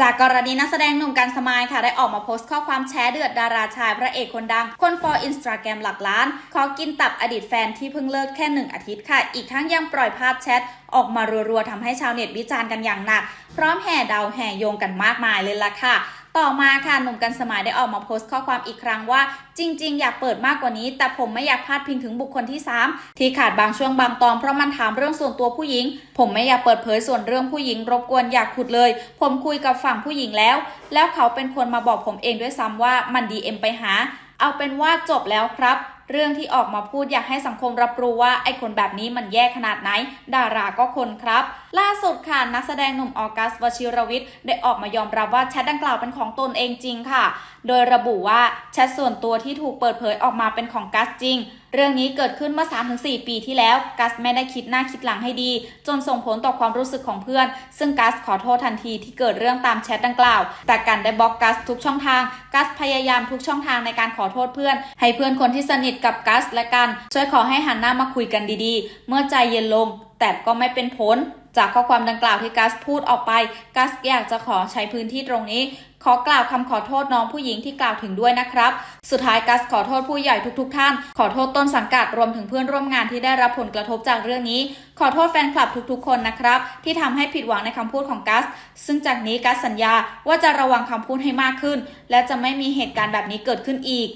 จากกรณีนักแสดงหนุ่มกันสมายค่ะ ได้ออกมาโพสต์ข้อความแชร์เดือดดาราชายพระเอกคนดัง คนฟอร์อินสตาแกรมหลักล้าน ขอกินตับอดีตแฟนที่เพิ่งเลิกแค่หนึ่งอาทิตย์ค่ะ อีกทั้งยังปล่อยภาพแชทออกมารัวๆทำให้ชาวเน็ตวิจารณ์กันอย่างหนัก พร้อมแห่เดาแห่โยงกันมากมายเลยล่ะค่ะ ต่อมาค่ะหนุ่มกันสมายได้ออกมาโพสต์ข้อความอีกครั้งว่า จริง ๆ อยากเปิดมากกว่านี้ แต่ผมไม่อยากพาดพิงถึงบุคคลที่ 3 ที่ขาดบางช่วงบางตอนเพราะมันถามเรื่องส่วนตัวผู้หญิง ผมไม่อยากเปิดเผยส่วนเรื่องผู้หญิง รบกวนอยากขุดเลย ผมคุยกับฝั่งผู้หญิงแล้ว แล้วเขาเป็นคนมาบอกผมเองด้วยซ้ำว่ามันดีเอ็มไปหา เอาเป็นว่าจบแล้วครับ เรื่องที่ออกมาพูดอยากให้สังคมรับรู้ว่าไอ้คนแบบนี้มันแย่ขนาดไหน ดาราก็คนครับ ล่าสุดค่ะนักแสดงหนุ่มออกัสวชิรวิทย์ได้ออกมายอมรับว่าแชทดังกล่าวเป็นของตนเองจริงค่ะ โดยระบุว่าแชทส่วนตัวที่ถูกเปิดเผยออกมาเป็นของกัสจริง เรื่องนี้เกิดขึ้นเมื่อ 3-4 ปีที่แล้ว กัสไม่ได้คิดหน้าคิดหลังให้ดี จนส่งผลต่อความรู้สึกของเพื่อน ซึ่งกัสขอโทษทันทีที่เกิดเรื่องตามแชทดังกล่าว แต่กันได้บล็อกกัสทุกช่องทาง กัสพยายามทุกช่องทางในการขอโทษเพื่อน ให้เพื่อนคนที่สนิทกับกัสและกัน ช่วยขอให้หันหน้ามาคุยกันดีๆ เมื่อใจเย็นลง แต่ก็ไม่เป็นผล จากข้อความดังกล่าวที่กัสพูดออกไป กัสอยากจะขอใช้พื้นที่ตรงนี้ ขอกล่าวคำขอโทษน้องผู้หญิงที่กล่าวถึงด้วยนะครับ สุดท้ายกัสขอโทษผู้ใหญ่ทุกๆทท่าน ขอโทษต้นสังกัดรวมถึงเพื่อนร่วมงานที่ได้รับผลกระทบจากเรื่องนี้ ขอโทษแฟนคลับทุกๆ คนนะครับ ที่ทำให้ผิดหวังในคำพูดของกัส ซึ่งจากนี้กัสสัญญาว่าจะระวังคำพูดให้มากขึ้น และจะไม่มีเหตุการณ์แบบนี้เกิดขึ้นอีก